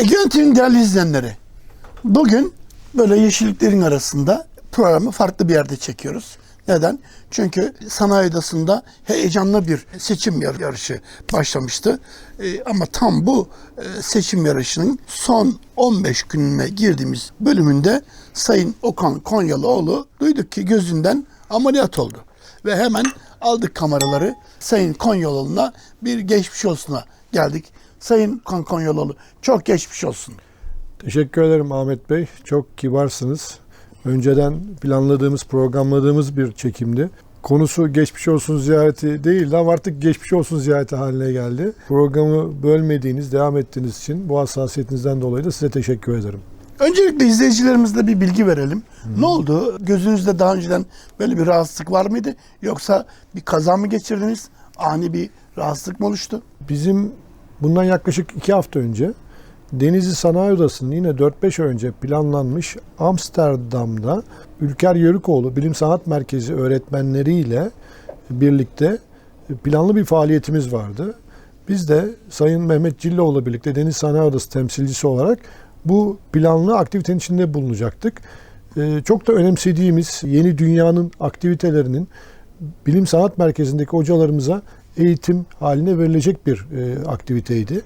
Ege TV'nin değerli izleyenleri, bugün böyle yeşilliklerin arasında programı farklı bir yerde çekiyoruz. Neden? Çünkü sanayi odasında heyecanlı bir seçim yar- yarışı başlamıştı. Ee, ama tam bu e, seçim yarışının son 15 gününe girdiğimiz bölümünde Sayın Okan Konyalıoğlu duyduk ki gözünden ameliyat oldu. Ve hemen aldık kameraları Sayın Konyalıoğlu'na bir geçmiş olsuna geldik. Sayın Konyalıoğlu çok geçmiş olsun. Teşekkür ederim Ahmet Bey. Çok kibarsınız. Önceden planladığımız, programladığımız bir çekimdi. Konusu geçmiş olsun ziyareti değildi ama artık geçmiş olsun ziyareti haline geldi. Programı bölmediğiniz, devam ettiğiniz için bu hassasiyetinizden dolayı da size teşekkür ederim. Öncelikle izleyicilerimize bir bilgi verelim. Ne oldu? Gözünüzde daha önceden böyle bir rahatsızlık var mıydı? Yoksa bir kaza mı geçirdiniz? Ani bir rahatsızlık mı oluştu? Bizim bundan yaklaşık iki hafta önce Denizli Sanayi Odası'nın yine 4-5 ay önce planlanmış Amsterdam'da Ülker Yörükoğlu Bilim Sanat Merkezi öğretmenleriyle birlikte planlı bir faaliyetimiz vardı. Biz de Sayın Mehmet Cilleoğlu birlikte Deniz Sanayi Odası temsilcisi olarak bu planlı aktivitenin içinde bulunacaktık. Ee, Çok da önemsediğimiz yeni dünyanın aktivitelerinin Bilim Sanat Merkezi'ndeki hocalarımıza eğitim haline verilecek bir e, aktiviteydi.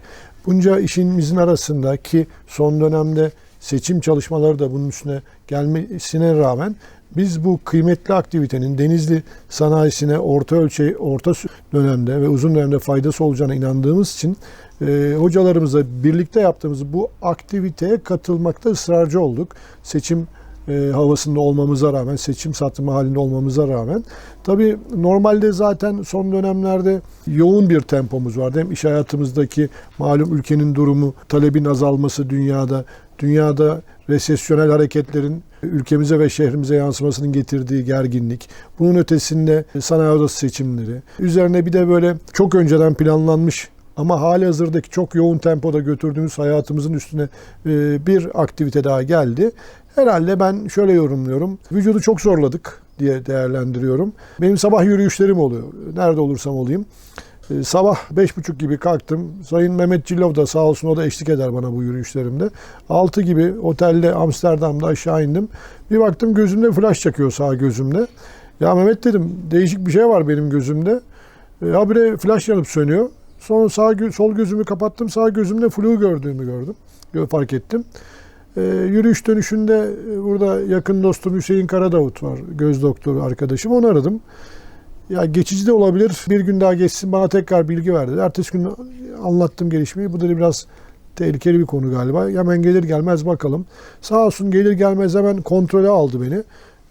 Bunca işimizin arasında ki son dönemde seçim çalışmaları da bunun üstüne gelmesine rağmen biz bu kıymetli aktivitenin Denizli sanayisine orta ölçeği, orta dönemde ve uzun dönemde faydası olacağına inandığımız için e, hocalarımızla birlikte yaptığımız bu aktiviteye katılmakta ısrarcı olduk. Seçim e, havasında olmamıza rağmen, seçim satımı halinde olmamıza rağmen. Tabii normalde zaten son dönemlerde yoğun bir tempomuz vardı. Hem iş hayatımızdaki malum ülkenin durumu, talebin azalması dünyada, dünyada resesyonel hareketlerin ülkemize ve şehrimize yansımasının getirdiği gerginlik. Bunun ötesinde sanayi odası seçimleri. Üzerine bir de böyle çok önceden planlanmış ama hali hazırdaki çok yoğun tempoda götürdüğümüz hayatımızın üstüne e, bir aktivite daha geldi. Herhalde ben şöyle yorumluyorum. Vücudu çok zorladık diye değerlendiriyorum. Benim sabah yürüyüşlerim oluyor. Nerede olursam olayım. E, Sabah beş buçuk gibi kalktım. Sayın Mehmet Cillov da sağ olsun o da eşlik eder bana bu yürüyüşlerimde. 6 gibi otelde Amsterdam'da aşağı indim. Bir baktım gözümde flash çakıyor sağ gözümde. Ya Mehmet dedim değişik bir şey var benim gözümde. E, habire flash yanıp sönüyor. Sonra sağ sol gözümü kapattım. Sağ gözümde flu gördüğümü gördüm. Gö- Fark ettim. E, yürüyüş dönüşünde e, burada yakın dostum Hüseyin Karadavut var. Göz doktoru arkadaşım. Onu aradım. Ya geçici de olabilir. Bir gün daha geçsin bana tekrar bilgi verdi. Ertesi gün anlattım gelişmeyi. Bu dedi biraz tehlikeli bir konu galiba. Hemen gelir gelmez bakalım. Sağ olsun gelir gelmez hemen kontrole aldı beni.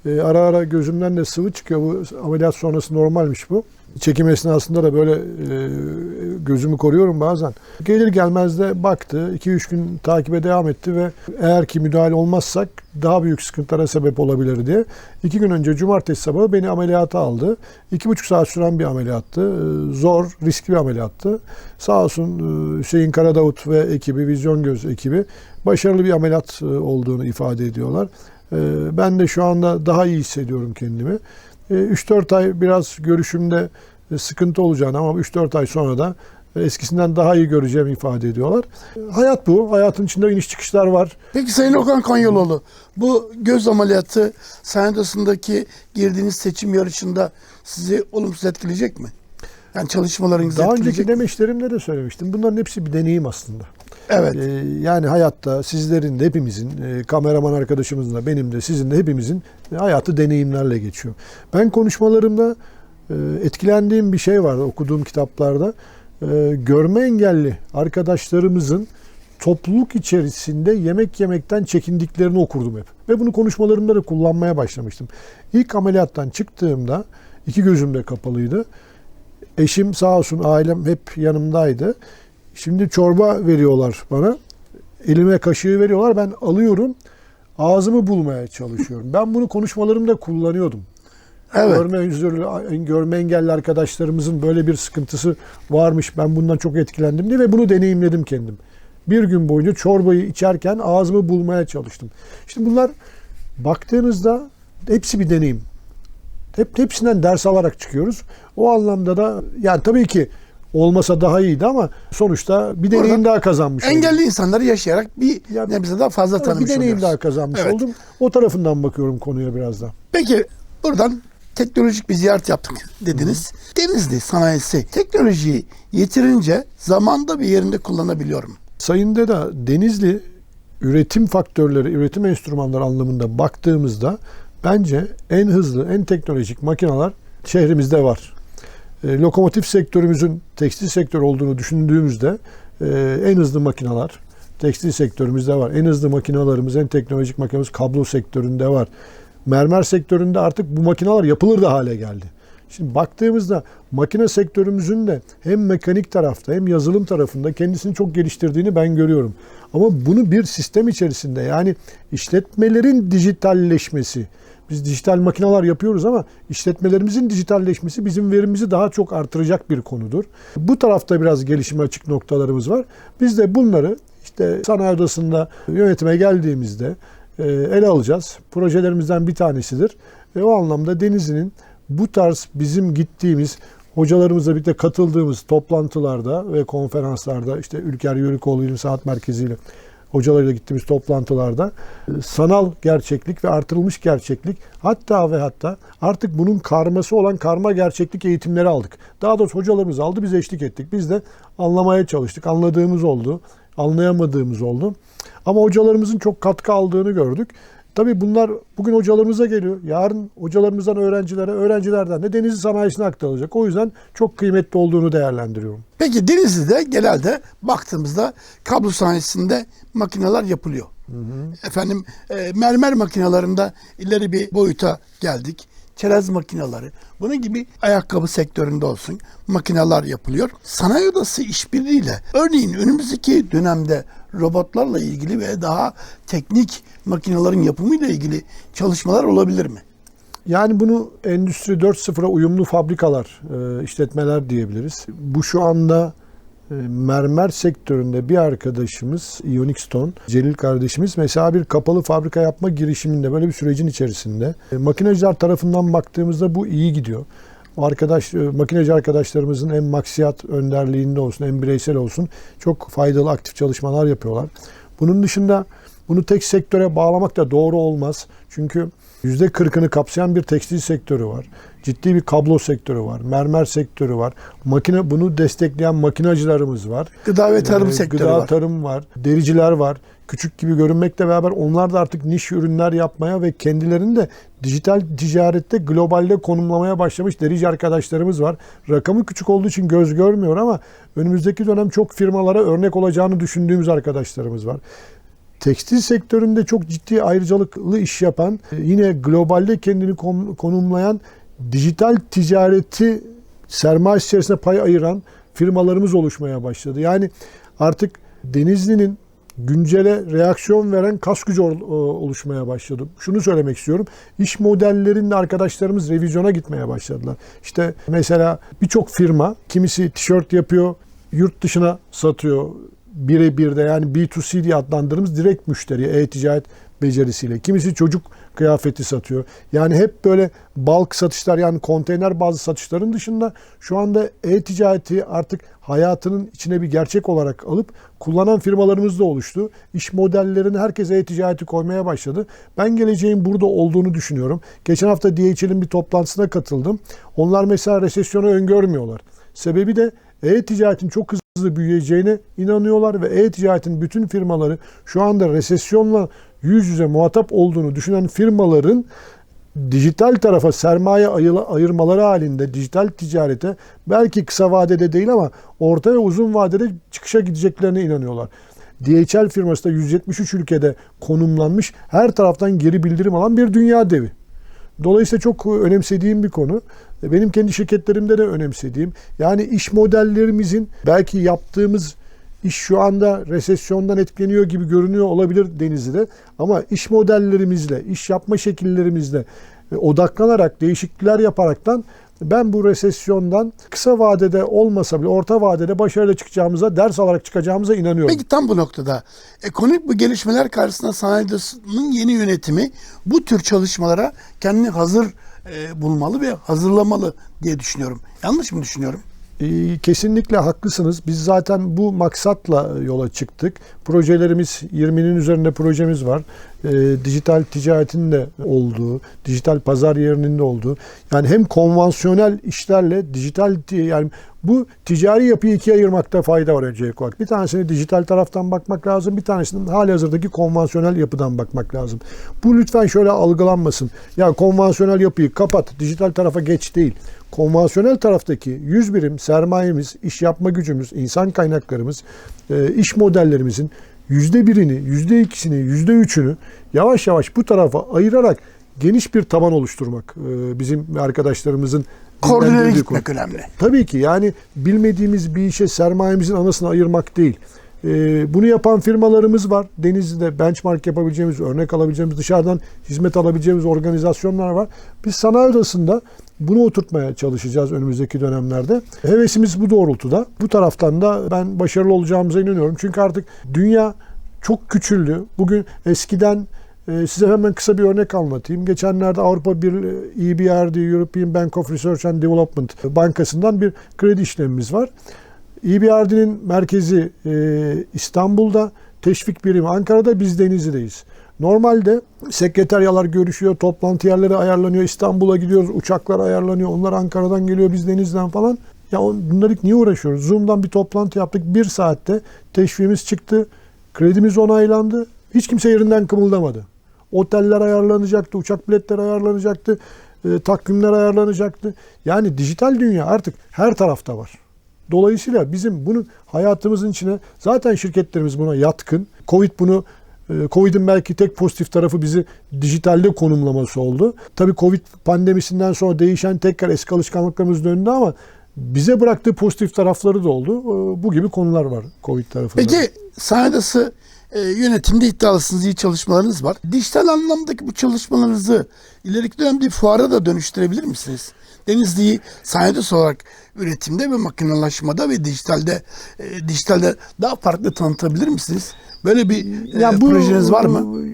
Ee, ara ara gözümden de sıvı çıkıyor. Bu ameliyat sonrası normalmiş bu. Çekim esnasında da böyle e, gözümü koruyorum bazen. Gelir gelmez de baktı. 2-3 gün takibe devam etti ve eğer ki müdahale olmazsak daha büyük sıkıntılara sebep olabilir diye. İki gün önce cumartesi sabahı beni ameliyata aldı. İki buçuk saat süren bir ameliyattı. Ee, Zor, riskli bir ameliyattı. Sağ olsun e, Hüseyin Karadavut ve ekibi, Vizyon Göz ekibi başarılı bir ameliyat e, olduğunu ifade ediyorlar. Ben de şu anda daha iyi hissediyorum kendimi. Ee, 3-4 ay biraz görüşümde e, sıkıntı olacağını ama 3-4 ay sonra da eskisinden daha iyi göreceğimi ifade ediyorlar. Hayat bu. Hayatın içinde iniş çıkışlar var. Peki Sayın Okan Konyalıoğlu, bu göz ameliyatı sanayi odasındaki girdiğiniz seçim yarışında sizi olumsuz etkileyecek mi? Yani çalışmalarınızı Daha etkileyecek önceki mi? demeçlerimde de söylemiştim. Bunların hepsi bir deneyim aslında. Evet. Ee, yani hayatta sizlerin de hepimizin, e, kameraman arkadaşımızın da benim de sizin de hepimizin e, hayatı deneyimlerle geçiyor. Ben konuşmalarımda e, etkilendiğim bir şey vardı okuduğum kitaplarda. E, görme engelli arkadaşlarımızın topluluk içerisinde yemek yemekten çekindiklerini okurdum hep. Ve bunu konuşmalarımda da kullanmaya başlamıştım. İlk ameliyattan çıktığımda iki gözüm de kapalıydı. Eşim sağ olsun ailem hep yanımdaydı. Şimdi çorba veriyorlar bana. Elime kaşığı veriyorlar. Ben alıyorum. Ağzımı bulmaya çalışıyorum. Ben bunu konuşmalarımda kullanıyordum. Evet. Görme, özürlü, görme engelli arkadaşlarımızın böyle bir sıkıntısı varmış. Ben bundan çok etkilendim diye ve bunu deneyimledim kendim. Bir gün boyunca çorbayı içerken ağzımı bulmaya çalıştım. İşte bunlar baktığınızda hepsi bir deneyim. Hep hepsinden ders alarak çıkıyoruz. O anlamda da yani tabii ki olmasa daha iyiydi ama sonuçta bir deneyim Oradan daha kazanmış oldum. Engelli insanları yaşayarak bir Ya- nebze daha fazla Evet, tanımış bir deneyim oluyoruz. daha kazanmış Evet. oldum. O tarafından bakıyorum konuya biraz da. Peki buradan teknolojik bir ziyaret yaptık dediniz. Denizli sanayisi teknolojiyi yeterince zamanda bir yerinde kullanabiliyor mu? Sayın Deda, Denizli üretim faktörleri, üretim enstrümanları anlamında baktığımızda bence en hızlı, en teknolojik makineler şehrimizde var. E, lokomotif sektörümüzün tekstil sektör olduğunu düşündüğümüzde e, en hızlı makineler tekstil sektörümüzde var. En hızlı makinalarımız, en teknolojik makinamız kablo sektöründe var. Mermer sektöründe artık bu makineler yapılır da hale geldi. Şimdi baktığımızda makine sektörümüzün de hem mekanik tarafta hem yazılım tarafında kendisini çok geliştirdiğini ben görüyorum. Ama bunu bir sistem içerisinde yani işletmelerin dijitalleşmesi, biz dijital makineler yapıyoruz ama işletmelerimizin dijitalleşmesi bizim verimimizi daha çok artıracak bir konudur. Bu tarafta biraz gelişime açık noktalarımız var. Biz de bunları işte sanayi odasında yönetime geldiğimizde e, ele alacağız. Projelerimizden bir tanesidir. Ve o anlamda Denizli'nin bu tarz bizim gittiğimiz hocalarımızla birlikte katıldığımız toplantılarda ve konferanslarda işte Ülker Yörükoğlu İlim Sanat Merkezi ile hocalarıyla gittiğimiz toplantılarda e, sanal gerçeklik ve artırılmış gerçeklik hatta ve hatta artık bunun karması olan karma gerçeklik eğitimleri aldık. Daha doğrusu hocalarımız aldı biz eşlik ettik. Biz de anlamaya çalıştık. Anladığımız oldu, anlayamadığımız oldu. Ama hocalarımızın çok katkı aldığını gördük. Tabii bunlar bugün hocalarımıza geliyor. Yarın hocalarımızdan öğrencilere, öğrencilerden de denizli sanayisine aktarılacak. O yüzden çok kıymetli olduğunu değerlendiriyorum. Peki Denizli'de genelde baktığımızda kablo sanayisinde makineler yapılıyor. Efendim e, mermer makinalarında ileri bir boyuta geldik. Çerez makineleri. Bunun gibi ayakkabı sektöründe olsun makineler yapılıyor. Sanayi odası işbirliğiyle örneğin önümüzdeki dönemde robotlarla ilgili ve daha teknik makinelerin yapımıyla ilgili çalışmalar olabilir mi? Yani bunu Endüstri 4.0'a uyumlu fabrikalar, e, işletmeler diyebiliriz. Bu şu anda mermer sektöründe bir arkadaşımız Ionic Stone, Celil kardeşimiz mesela bir kapalı fabrika yapma girişiminde böyle bir sürecin içerisinde. E, Makineciler tarafından baktığımızda bu iyi gidiyor. Arkadaş, e, makineci arkadaşlarımızın hem maksiyat önderliğinde olsun hem bireysel olsun çok faydalı aktif çalışmalar yapıyorlar. Bunun dışında bunu tek sektöre bağlamak da doğru olmaz. Çünkü %40'ını kapsayan bir tekstil sektörü var. Ciddi bir kablo sektörü var. Mermer sektörü var. Makine bunu destekleyen makinacılarımız var. Gıda ve tarım Ee, sektörü gıda var. tarım var. Dericiler var. Küçük gibi görünmekle beraber onlar da artık niş ürünler yapmaya ve kendilerini de dijital ticarette globalde konumlamaya başlamış derici arkadaşlarımız var. Rakamı küçük olduğu için göz görmüyor ama önümüzdeki dönem çok firmalara örnek olacağını düşündüğümüz arkadaşlarımız var. Tekstil sektöründe çok ciddi ayrıcalıklı iş yapan, e, yine globalde kendini konumlayan, dijital ticareti sermaye içerisinde pay ayıran firmalarımız oluşmaya başladı. Yani artık Denizli'nin güncele reaksiyon veren kas gücü ol- oluşmaya başladı. Şunu söylemek istiyorum. İş modellerinde arkadaşlarımız revizyona gitmeye başladılar. İşte mesela birçok firma kimisi tişört yapıyor, yurt dışına satıyor birebir de yani B2C diye adlandırdığımız direkt müşteriye e-ticaret becerisiyle. Kimisi çocuk kıyafeti satıyor. Yani hep böyle bulk satışlar yani konteyner bazı satışların dışında şu anda e-ticareti artık hayatının içine bir gerçek olarak alıp kullanan firmalarımız da oluştu. İş modellerini herkes e-ticareti koymaya başladı. Ben geleceğin burada olduğunu düşünüyorum. Geçen hafta DHL'in bir toplantısına katıldım. Onlar mesela resesyonu öngörmüyorlar. Sebebi de e-ticaretin çok hızlı büyüyeceğine inanıyorlar ve e-ticaretin bütün firmaları şu anda resesyonla yüz yüze muhatap olduğunu düşünen firmaların dijital tarafa sermaye ayırmaları halinde dijital ticarete belki kısa vadede değil ama orta ve uzun vadede çıkışa gideceklerine inanıyorlar. DHL firması da 173 ülkede konumlanmış her taraftan geri bildirim alan bir dünya devi. Dolayısıyla çok önemsediğim bir konu. Benim kendi şirketlerimde de önemsediğim. Yani iş modellerimizin belki yaptığımız iş şu anda resesyondan etkileniyor gibi görünüyor olabilir Denizli'de. Ama iş modellerimizle, iş yapma şekillerimizle e, odaklanarak, değişiklikler yaparaktan ben bu resesyondan kısa vadede olmasa bile orta vadede başarılı çıkacağımıza, ders alarak çıkacağımıza inanıyorum. Peki tam bu noktada ekonomik bu gelişmeler karşısında sanayi odasının yeni yönetimi bu tür çalışmalara kendini hazır e, bulmalı ve hazırlamalı diye düşünüyorum. Yanlış mı düşünüyorum? Ee, Kesinlikle haklısınız. Biz zaten bu maksatla yola çıktık. Projelerimiz 20'nin üzerinde projemiz var. Ee, dijital ticaretin de olduğu, dijital pazar yerinin de olduğu. Yani hem konvansiyonel işlerle dijital yani bu ticari yapıyı ikiye ayırmakta fayda var öncelikli olarak. Bir tanesini dijital taraftan bakmak lazım. Bir tanesinin hali hazırdaki konvansiyonel yapıdan bakmak lazım. Bu lütfen şöyle algılanmasın. Ya konvansiyonel yapıyı kapat, dijital tarafa geç değil. Konvansiyonel taraftaki 100 birim sermayemiz, iş yapma gücümüz, insan kaynaklarımız, e, iş modellerimizin yüzde birini, yüzde ikisini, yüzde üçünü yavaş yavaş bu tarafa ayırarak geniş bir taban oluşturmak e, bizim arkadaşlarımızın Koordineli konu. gitmek önemli. Tabii ki yani bilmediğimiz bir işe sermayemizin anasını ayırmak değil. Ee, bunu yapan firmalarımız var. Denizli'de benchmark yapabileceğimiz, örnek alabileceğimiz, dışarıdan hizmet alabileceğimiz organizasyonlar var. Biz sanayi odasında bunu oturtmaya çalışacağız önümüzdeki dönemlerde. Hevesimiz bu doğrultuda. Bu taraftan da ben başarılı olacağımıza inanıyorum. Çünkü artık dünya çok küçüldü. Bugün eskiden e, Size hemen kısa bir örnek anlatayım. Geçenlerde Avrupa bir EBRD, European Bank of Research and Development Bankası'ndan bir kredi işlemimiz var. EBRD'nin merkezi e, İstanbul'da, teşvik birimi Ankara'da, biz Denizli'deyiz. Normalde sekreteryalar görüşüyor, toplantı yerleri ayarlanıyor, İstanbul'a gidiyoruz, uçaklar ayarlanıyor, onlar Ankara'dan geliyor, biz Denizli'den falan. Ya bunları niye uğraşıyoruz? Zoom'dan bir toplantı yaptık, bir saatte teşviğimiz çıktı, kredimiz onaylandı, hiç kimse yerinden kımıldamadı. Oteller ayarlanacaktı, uçak biletleri ayarlanacaktı, e, takvimler ayarlanacaktı. Yani dijital dünya artık her tarafta var. Dolayısıyla bizim bunun hayatımızın içine zaten şirketlerimiz buna yatkın. Covid bunu e, Covid'in belki tek pozitif tarafı bizi dijitalde konumlaması oldu. Tabii Covid pandemisinden sonra değişen tekrar eski alışkanlıklarımız döndü ama bize bıraktığı pozitif tarafları da oldu. E, Bu gibi konular var Covid tarafında. Peki sanayidası e, yönetimde iddialısınız, iyi çalışmalarınız var. Dijital anlamdaki bu çalışmalarınızı ileriki dönemde bir fuara da dönüştürebilir misiniz? Denizli'yi sanayidası olarak üretimde ve makinalaşmada ve dijitalde e, dijitalde daha farklı tanıtabilir misiniz? Böyle bir e, projeniz var mı?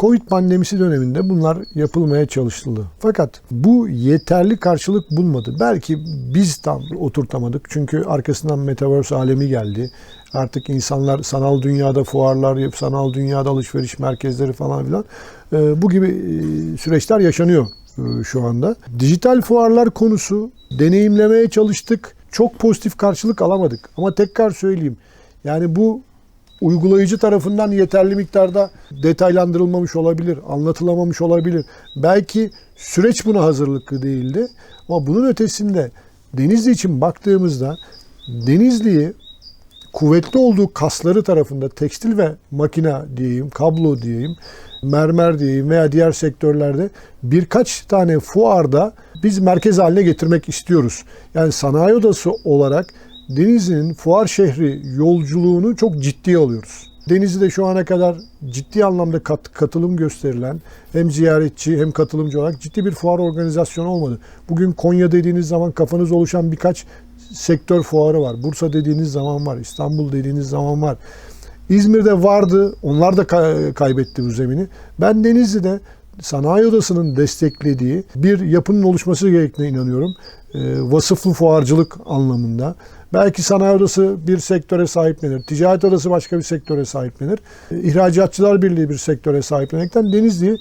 Covid pandemisi döneminde bunlar yapılmaya çalışıldı. Fakat bu yeterli karşılık bulmadı. Belki biz tam oturtamadık. Çünkü arkasından Metaverse alemi geldi. Artık insanlar sanal dünyada fuarlar yapıp sanal dünyada alışveriş merkezleri falan filan e, bu gibi e, süreçler yaşanıyor e, şu anda. Dijital fuarlar konusu deneyimlemeye çalıştık. Çok pozitif karşılık alamadık. Ama tekrar söyleyeyim. Yani bu uygulayıcı tarafından yeterli miktarda detaylandırılmamış olabilir, anlatılamamış olabilir. Belki süreç buna hazırlıklı değildi. Ama bunun ötesinde Denizli için baktığımızda Denizli'yi kuvvetli olduğu kasları tarafında tekstil ve makina diyeyim, kablo diyeyim, mermer diyeyim veya diğer sektörlerde birkaç tane fuarda biz merkez haline getirmek istiyoruz. Yani sanayi odası olarak Denizli'nin fuar şehri yolculuğunu çok ciddiye alıyoruz. Denizli'de şu ana kadar ciddi anlamda kat- katılım gösterilen hem ziyaretçi hem katılımcı olarak ciddi bir fuar organizasyonu olmadı. Bugün Konya dediğiniz zaman kafanız oluşan birkaç sektör fuarı var. Bursa dediğiniz zaman var. İstanbul dediğiniz zaman var. İzmir'de vardı. Onlar da kay- kaybetti bu zemini. Ben Denizli'de Sanayi Odası'nın desteklediği bir yapının oluşması gerektiğine inanıyorum. Ee, vasıflı fuarcılık anlamında. Belki sanayi odası bir sektöre sahiplenir. Ticaret odası başka bir sektöre sahiplenir. Ee, İhracatçılar Birliği bir sektöre sahiplenerekten Denizli'yi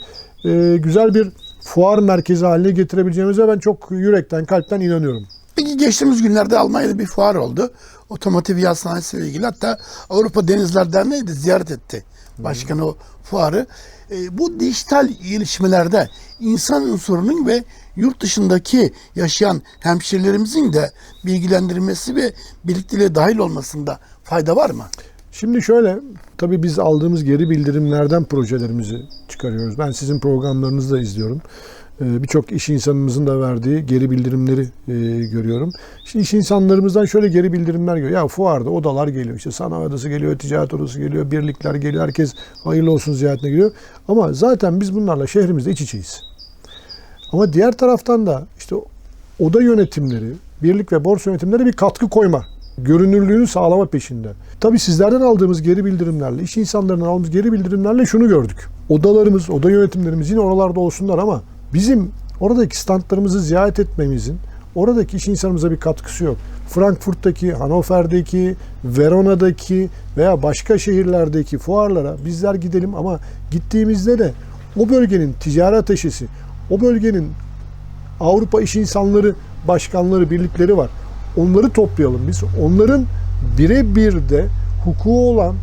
e, güzel bir fuar merkezi haline getirebileceğimize ben çok yürekten, kalpten inanıyorum. Peki geçtiğimiz günlerde Almanya'da bir fuar oldu. Otomotiv yağ sanayisiyle ilgili. Hatta Avrupa Denizler Derneği de ziyaret etti. Başkanı o fuarı. E, bu dijital gelişmelerde insan unsurunun ve yurt dışındaki yaşayan hemşerilerimizin de bilgilendirilmesi ve birlikteliğe dahil olmasında fayda var mı? Şimdi şöyle, tabii biz aldığımız geri bildirimlerden projelerimizi çıkarıyoruz. Ben sizin programlarınızı da izliyorum. Ee, Birçok iş insanımızın da verdiği geri bildirimleri e, görüyorum. Şimdi iş insanlarımızdan şöyle geri bildirimler geliyor. Ya fuarda odalar geliyor. İşte sanayi odası geliyor, ticaret odası geliyor, birlikler geliyor. Herkes hayırlı olsun ziyaretine geliyor. Ama zaten biz bunlarla şehrimizde iç içeyiz. Ama diğer taraftan da işte oda yönetimleri, birlik ve borsa yönetimleri bir katkı koyma, görünürlüğünü sağlama peşinde. Tabii sizlerden aldığımız geri bildirimlerle, iş insanlarından aldığımız geri bildirimlerle şunu gördük. Odalarımız, oda yönetimlerimiz yine oralarda olsunlar ama bizim oradaki standlarımızı ziyaret etmemizin, oradaki iş insanımıza bir katkısı yok. Frankfurt'taki, Hannover'deki, Verona'daki veya başka şehirlerdeki fuarlara bizler gidelim ama gittiğimizde de o bölgenin ticari ateşesi, o bölgenin Avrupa İş İnsanları Başkanları birlikleri var. Onları toplayalım biz. Onların birebir de hukuku olan,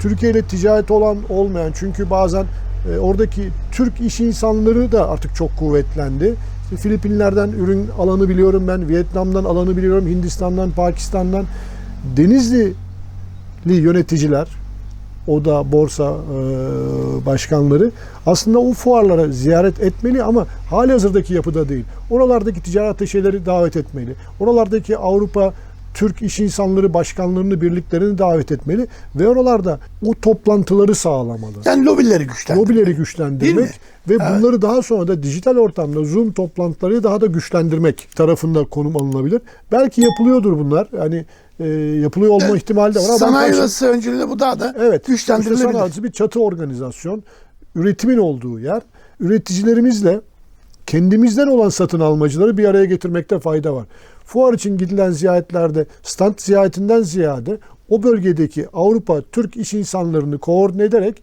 Türkiye ile ticaret olan olmayan çünkü bazen e, oradaki Türk iş insanları da artık çok kuvvetlendi. Filipinler'den ürün alanı biliyorum ben, Vietnam'dan alanı biliyorum, Hindistan'dan, Pakistan'dan. Denizli yöneticiler, o da borsa e, başkanları aslında o fuarlara ziyaret etmeli ama hali hazırdaki yapıda değil. Oralardaki ticaret ateşeleri davet etmeli. Oralardaki Avrupa Türk iş insanları başkanlarını, birliklerini davet etmeli ve oralarda o toplantıları sağlamalı. Yani lobileri güçlendirmek. Lobileri güçlendirmek ve bunları daha sonra da dijital ortamda Zoom toplantıları daha da güçlendirmek tarafında konum alınabilir. Belki yapılıyordur bunlar. Yani e, yapılıyor olma ihtimali de var Sanayi odası öncülüğünde bu daha da Evet. güçlendirilebilir. Sanatçı bir çatı organizasyon. Üretimin olduğu yer. Üreticilerimizle kendimizden olan satın almacıları bir araya getirmekte fayda var. Fuar için gidilen ziyaretlerde stand ziyaretinden ziyade o bölgedeki Avrupa Türk iş insanlarını koordine ederek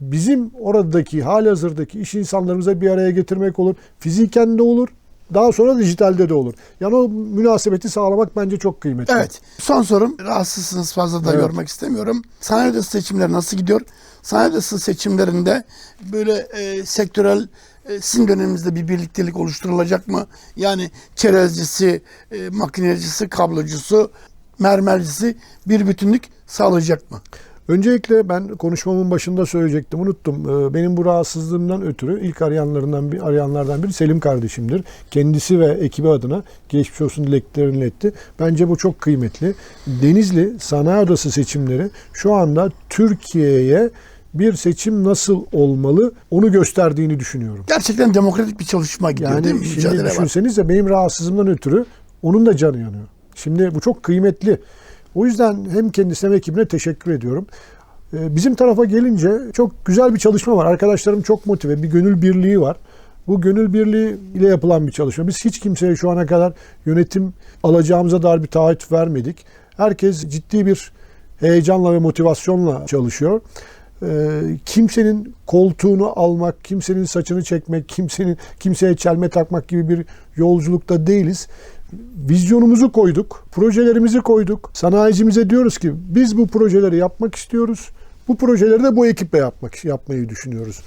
bizim oradaki halihazırdaki iş insanlarımıza bir araya getirmek olur. Fiziken de olur. Daha sonra dijitalde de olur. Yani o münasebeti sağlamak bence çok kıymetli. Evet. Son sorum. Rahatsızsınız fazla da Evet. yormak istemiyorum. Sanayi odası seçimleri nasıl gidiyor? Sanayi odası seçimlerinde böyle e, sektörel e, sizin döneminizde bir birliktelik oluşturulacak mı? Yani çerezcisi, e, makinecisi, kablocusu, mermercisi bir bütünlük sağlayacak mı? Öncelikle ben konuşmamın başında söyleyecektim unuttum. Ee, Benim bu rahatsızlığımdan ötürü ilk arayanlarından bir arayanlardan biri Selim kardeşimdir. Kendisi ve ekibi adına geçmiş olsun dileklerini iletti. Bence bu çok kıymetli. Denizli Sanayi Odası seçimleri şu anda Türkiye'ye bir seçim nasıl olmalı onu gösterdiğini düşünüyorum. Gerçekten demokratik bir çalışma gidiyor değil mi? Yani şimdi Mücadele düşünseniz de benim rahatsızlığımdan ötürü onun da canı yanıyor. Şimdi bu çok kıymetli. O yüzden hem kendisine hem ekibine teşekkür ediyorum. Ee, Bizim tarafa gelince çok güzel bir çalışma var. Arkadaşlarım çok motive. Bir gönül birliği var. Bu gönül birliği ile yapılan bir çalışma. Biz hiç kimseye şu ana kadar yönetim alacağımıza dair bir taahhüt vermedik. Herkes ciddi bir heyecanla ve motivasyonla çalışıyor. Ee, kimsenin koltuğunu almak, kimsenin saçını çekmek, kimsenin kimseye çelme takmak gibi bir yolculukta değiliz. Vizyonumuzu koyduk, projelerimizi koyduk. Sanayicimize diyoruz ki biz bu projeleri yapmak istiyoruz. Bu projeleri de bu ekiple yapmak yapmayı düşünüyoruz.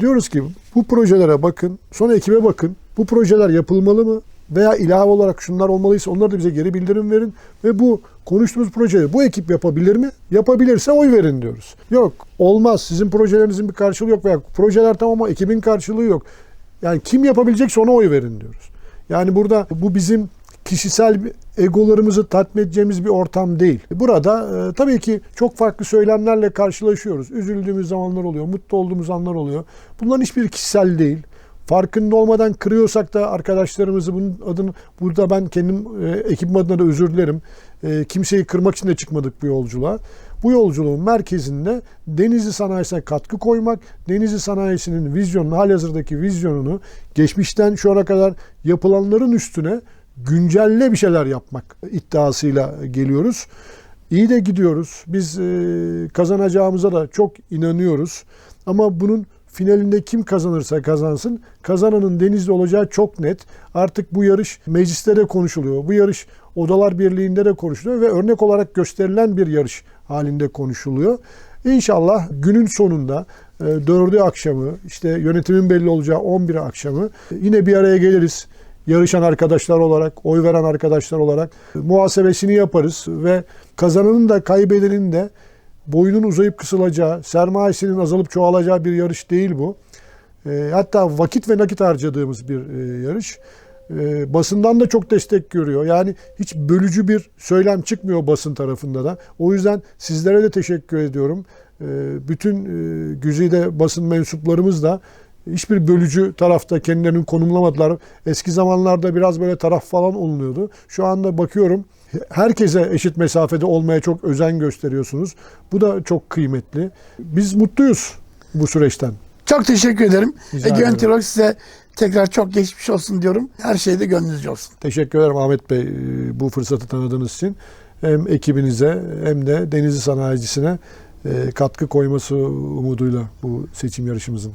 Diyoruz ki bu projelere bakın, sonra ekibe bakın. Bu projeler yapılmalı mı? Veya ilave olarak şunlar olmalıysa onları da bize geri bildirim verin. Ve bu konuştuğumuz projeyi bu ekip yapabilir mi? Yapabilirse oy verin diyoruz. Yok olmaz sizin projelerinizin bir karşılığı yok veya projeler tamam ama ekibin karşılığı yok. Yani kim yapabilecekse ona oy verin diyoruz. Yani burada bu bizim kişisel egolarımızı tatmin edeceğimiz bir ortam değil. Burada e, tabii ki çok farklı söylemlerle karşılaşıyoruz. Üzüldüğümüz zamanlar oluyor, mutlu olduğumuz anlar oluyor. Bunların hiçbir kişisel değil. Farkında olmadan kırıyorsak da arkadaşlarımızı bunun adını burada ben kendim e, ekibim adına da özür dilerim. E, kimseyi kırmak için de çıkmadık bu yolculuğa. Bu yolculuğun merkezinde Denizli sanayisine katkı koymak, Denizli sanayisinin vizyonunu, halihazırdaki vizyonunu geçmişten şu ana kadar yapılanların üstüne güncelle bir şeyler yapmak iddiasıyla geliyoruz. İyi de gidiyoruz. Biz e, kazanacağımıza da çok inanıyoruz. Ama bunun finalinde kim kazanırsa kazansın kazananın Denizli olacağı çok net. Artık bu yarış mecliste de konuşuluyor. Bu yarış Odalar Birliği'nde de konuşuluyor ve örnek olarak gösterilen bir yarış halinde konuşuluyor. İnşallah günün sonunda e, dördü akşamı işte yönetimin belli olacağı 11 akşamı e, yine bir araya geliriz yarışan arkadaşlar olarak, oy veren arkadaşlar olarak muhasebesini yaparız ve kazananın da kaybedenin de boyunun uzayıp kısılacağı, sermayesinin azalıp çoğalacağı bir yarış değil bu. E, hatta vakit ve nakit harcadığımız bir e, yarış. E, basından da çok destek görüyor. Yani hiç bölücü bir söylem çıkmıyor basın tarafında da. O yüzden sizlere de teşekkür ediyorum. E, bütün e, güzide basın mensuplarımız da hiçbir bölücü tarafta kendilerini konumlamadılar. Eski zamanlarda biraz böyle taraf falan olunuyordu. Şu anda bakıyorum herkese eşit mesafede olmaya çok özen gösteriyorsunuz. Bu da çok kıymetli. Biz mutluyuz bu süreçten. Çok teşekkür ederim. Ege. Öntirok size Tekrar çok geçmiş olsun diyorum. Her şey de gönlünüzce olsun. Teşekkür ederim Ahmet Bey e, bu fırsatı tanıdığınız için. Hem ekibinize hem de Denizli sanayicisine e, katkı koyması umuduyla bu seçim yarışımızın.